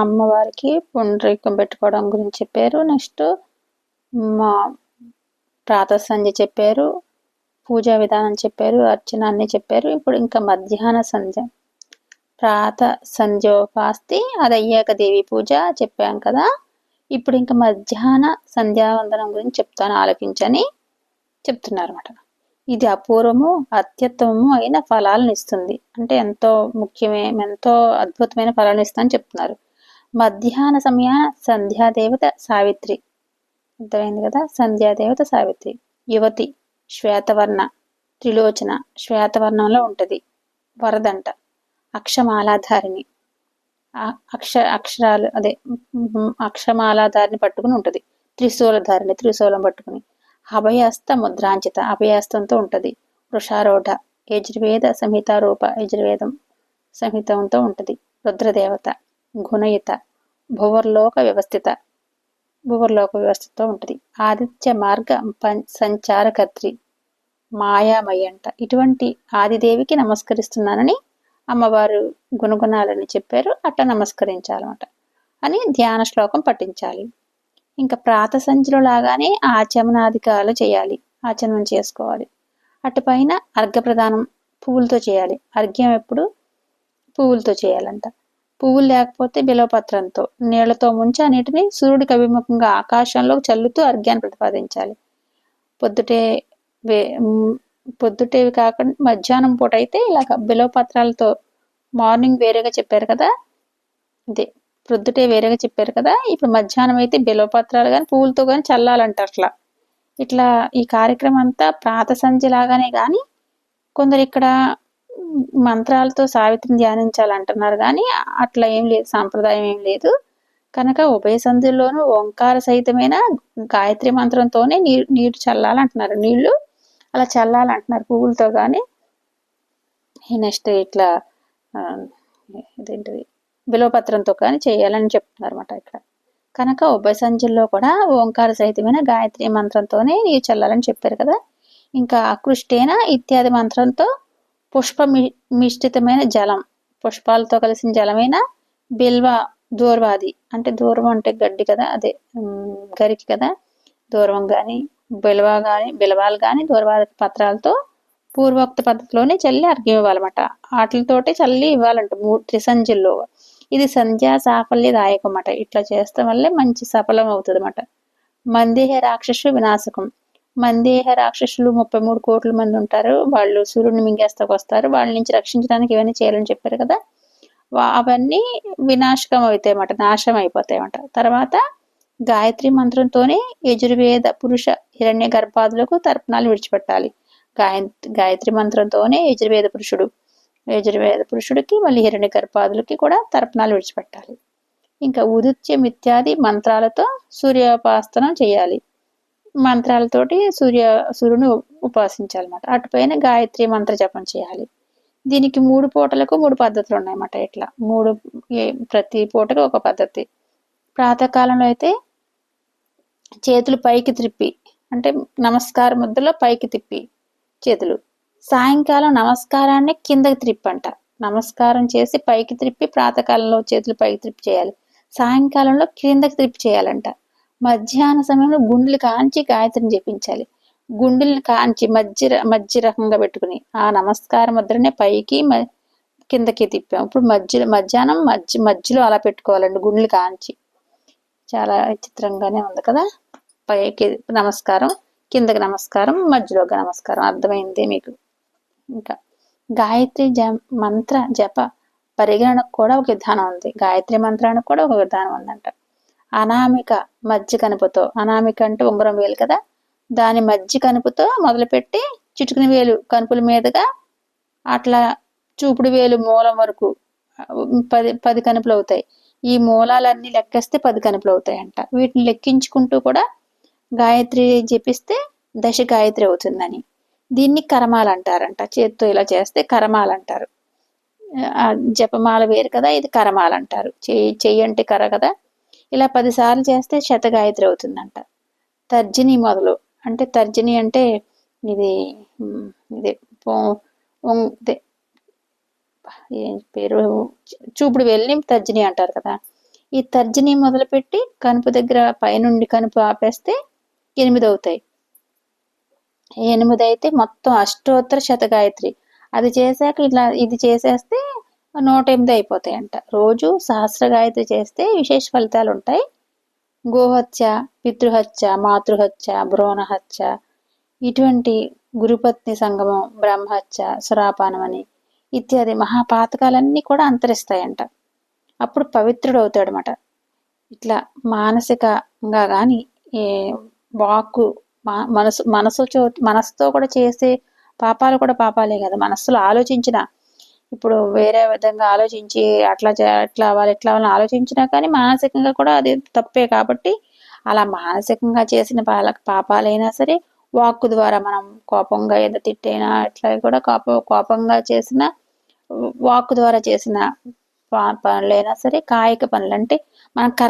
అమ్మవారికి పుండ్రీకం పెట్టుకోవడం గురించి చెప్పారు. నెక్స్ట్ మా ప్రాత సంధ్య చెప్పారు. పూజా విధానం చెప్పారు. అర్చన అన్ని చెప్పారు. ఇప్పుడు ఇంకా మధ్యాహ్న సంధ్య. ప్రాత సంధ్యోపాస్తి అది అయ్యాక దేవి పూజ చెప్పాం కదా. ఇప్పుడు ఇంకా మధ్యాహ్న సంధ్యావందనం గురించి చెప్తాను ఆలోచించని చెప్తున్నారు అనమాట ఇది అపూర్వము అత్యుత్తమము అయిన ఫలాలను ఇస్తుంది. అంటే ఎంతో ముఖ్యమే ఎంతో అద్భుతమైన ఫలాలను ఇస్తుందని చెప్తున్నారు. మధ్యాహ్న సమయాన సంధ్యాదేవత సావిత్రి. అర్థమైంది కదా? సంధ్యాదేవత సావిత్రి. యువతి శ్వేతవర్ణ త్రిలోచన శ్వేతవర్ణంలో ఉంటుంది. వరదంట. అక్షమాలాధారిణి. అక్ష అక్షరాలు అదే అక్షమాలాధారిని పట్టుకుని ఉంటుంది. త్రిశూలధారిణి త్రిశూలం పట్టుకుని. అభయాస్త ముద్రాంచిత అభయాస్తంతో ఉంటుంది. వృషారోఢ యజుర్వేద సంహితారూప యజుర్వేదం సంహితంతో ఉంటుంది. రుద్రదేవత గుణయుత భువర్లోక వ్యవస్థిత భువర్లోక వ్యవస్థతో ఉంటుంది. ఆదిత్య మార్గ సంచారకర్త్రి మాయామయ్య అంట ఇటువంటి ఆదిదేవికి నమస్కరిస్తున్నానని అమ్మవారు గుణగుణాలని చెప్పారు. అట్లా నమస్కరించాలన్నమాట. అని ధ్యాన శ్లోకం పఠించాలి. ఇంకా ప్రాత సంచిలో లాగానే ఆచమనాధికారులు చేయాలి. ఆచమనం చేసుకోవాలి. అటుపైన అర్ఘప్రదానం పువ్వులతో చేయాలి. అర్ఘ్యం ఎప్పుడు? పువ్వులతో చేయాలంట. పువ్వులు లేకపోతే బిలవపత్రంతో. నీళ్ళతో ముంచి అన్నిటిని సూర్యుడికి అభిముఖంగా ఆకాశంలో చల్లుతూ అర్ఘ్యాన్ని ప్రతిపాదించాలి. పొద్దుటే వే పొద్దుటేవి కాకుండా మధ్యాహ్నం పూట అయితే ఇలాగ బిలవపత్రాలతో మార్నింగ్ వేరేగా చెప్పారు కదా? అదే. ప్రొద్దుటే వేరేగా చెప్పారు కదా. ఇప్పుడు మధ్యాహ్నం అయితే బిలవపత్రాలు కానీ పువ్వులతో కానీ చల్లాలంట అట్లా. ఇట్లా ఈ కార్యక్రమం అంతా ప్రాత సంధ్య లాగానే కానీ కొందరు ఇక్కడ మంత్రాలతో సావిత్రిని ధ్యానించాలంటున్నారు కానీ అట్లా ఏం లేదు సాంప్రదాయం ఏం లేదు. కనుక ఉభయ సంధుల్లోనూ ఓంకార సహితమైన గాయత్రి మంత్రంతోనే నీరు నీరు చల్లాలంటున్నారు. నీళ్ళు అలా చల్లాలంటున్నారు పువ్వులతో కానీ నెక్స్ట్ ఇట్లా ఇదేంటిది? బిలవపత్రంతో కానీ చేయాలని చెప్తున్నారు అనమాట ఇక్కడ. కనుక ఉభయ సంధ్యల్లో కూడా ఓంకార సహితమైన గాయత్రి మంత్రంతోనే నీవు చల్లాలని చెప్పారు కదా. ఇంకా అకృష్టేన ఇత్యాది మంత్రంతో పుష్ప మిశ్రితమైన జలం పుష్పాలతో కలిసిన జలమైన బిల్వ దూర్వాది అంటే దూరం అంటే గడ్డి కదా అదే గరికి కదా. దూర్వం కానీ బిల్వ కానీ బిలవాలు కానీ దూర్వాది పత్రాలతో పూర్వోక్త పద్ధతిలోనే చల్లి అర్ఘ్యం ఇవ్వాలన్నమాట. వాటితోటే చల్లి ఇవ్వాలంట మూడు త్రిసంజుల్లో. ఇది సంధ్యా సాఫల్యదాయకం అన్నమాట ఇట్లా చేస్తాం వల్లే మంచి సఫలం అవుతుంది అన్నమాట మందేహ రాక్షసు వినాశకం. మందేహ రాక్షసులు ముప్పై మూడు కోట్ల మంది ఉంటారు. వాళ్ళు సూర్యుడిని మింగేస్తాకు వస్తారు వాళ్ళ నుంచి రక్షించడానికి ఇవన్నీ చేయాలని చెప్పారు కదా. అవన్నీ వినాశకం అవుతాయి అన్నమాట నాశం అయిపోతాయి అన్నమాట తర్వాత గాయత్రి మంత్రంతోనే యజుర్వేద పురుష హిరణ్య గర్భాదులకు తర్పణాలు విడిచిపెట్టాలి. గాయ గాయత్రి మంత్రంతోనే యజుర్వేద పురుషుడు యజుర్వేద పురుషుడికి మళ్ళీ హిరణ్య గర్భాదులకి కూడా తర్పణాలు విడిచిపెట్టాలి. ఇంకా ఉదిత్యం ఇత్యాది మంత్రాలతో సూర్యోపాసనం చేయాలి. మంత్రాలతోటి సూర్య సూర్యుని ఉపాసించాలన్నమాట. అటుపైన గాయత్రి మంత్ర జపం చేయాలి. దీనికి మూడు పూటలకు మూడు పద్ధతులు ఉన్నాయన్నమాట ఇట్లా. మూడు ప్రతి పూటకు ఒక పద్ధతి. ప్రాతకాలంలో అయితే చేతులు పైకి త్రిప్పి అంటే నమస్కార ముద్దలో పైకి తిప్పి చేతులు. సాయంకాలం నమస్కారాన్ని కిందకి త్రిప్పంట. నమస్కారం చేసి పైకి త్రిప్పి ప్రాతకాలంలో చేతులు పైకి త్రిప్పి చేయాలి. సాయంకాలంలో కిందకి త్రిప్పి చేయాలంట. మధ్యాహ్న సమయంలో గుండెలు కాంచి గాయత్రిని జపించాలి. గుండెలను కాంచి మధ్య మధ్య రకంగా పెట్టుకుని ఆ నమస్కార ముద్రనే పైకి కిందకి తిప్పాం. ఇప్పుడు మధ్య మధ్యాహ్నం మధ్య మధ్యలో అలా పెట్టుకోవాలండి గుండెలు కాంచి. చాలా విచిత్రంగానే ఉంది కదా? పైకి నమస్కారం కిందకి నమస్కారం మధ్యలోకి నమస్కారం. అర్థమైంది మీకు? ఇంకా గాయత్రి జ మంత్ర జప పరిగణనకు కూడా ఒక విధానం ఉంది. గాయత్రి మంత్రానికి కూడా ఒక విధానం ఉందంట. అనామిక మజ్జి కనుపుతో అనామిక అంటే ఉంగరం వేలు కదా? దాని మజ్జి కనుపుతో మొదలుపెట్టి చిటుకుని వేలు కనుపుల మీదుగా అట్లా చూపుడు వేలు మూలం వరకు పది పది కనుపులు అవుతాయి. ఈ మూలాలన్నీ లెక్కేస్తే పది కనుపులు అవుతాయంట. వీటిని లెక్కించుకుంటూ కూడా గాయత్రి జపిస్తే దశ గాయత్రి అవుతుందని. దీన్ని కరమాలు అంటారంట చేత్తో ఇలా చేస్తే కరమాలు అంటారు జపమాల వేరు కదా ఇది కరమాలు అంటారు చెయ్యి చెయ్యి అంటే కర కదా. ఇలా పదిసార్లు చేస్తే శతగాయత్రి అవుతుందంట. తర్జిని మొదలు. అంటే తర్జని అంటే ఇది ఇది పేరు? చూపుడు వెళ్ళి తర్జని అంటారు కదా. ఈ తర్జని మొదలుపెట్టి కనుపు దగ్గర పైనుండి కనుపు ఆపేస్తే ఎనిమిది అవుతాయి ఎనిమిది అయితే మొత్తం అష్టోత్తర శతగాయత్రి. అది చేశాక ఇలా ఇది చేసేస్తే నూట ఎనిమిది అయిపోతాయంట. రోజు సహస్ర గాయత్రి చేస్తే విశేష ఫలితాలు ఉంటాయి. గోహత్య పితృహత్య మాతృహత్య భ్రూణహత్య. ఇటువంటి గురుపత్ని సంగమం బ్రహ్మహత్య సురాపానం అని ఇత్యాది మహాపాతకాలన్నీ కూడా అంతరిస్తాయంట. అప్పుడు పవిత్రుడు అవుతాడనమాట ఇట్లా మానసికంగా కానీ ఏ వాక్కు మనసు మనసు చో మనసుతో కూడా చేసే పాపాలు కూడా పాపాలే కదా. మనస్సులో ఆలోచించిన ఇప్పుడు వేరే విధంగా ఆలోచించి అట్లా అట్లా అవ్వాలి ఎట్లా అవ్వాలని ఆలోచించినా కానీ మానసికంగా కూడా అది తప్పే కాబట్టి అలా మానసికంగా చేసిన పాల పాపాలైనా సరే వాక్కు ద్వారా మనం కోపంగా ఏదో తిట్టైనా అట్లా కూడా కోప కోపంగా చేసిన వాక్కు ద్వారా చేసిన పనులైనా సరే కాయిక పనులు. అంటే మన కర్మ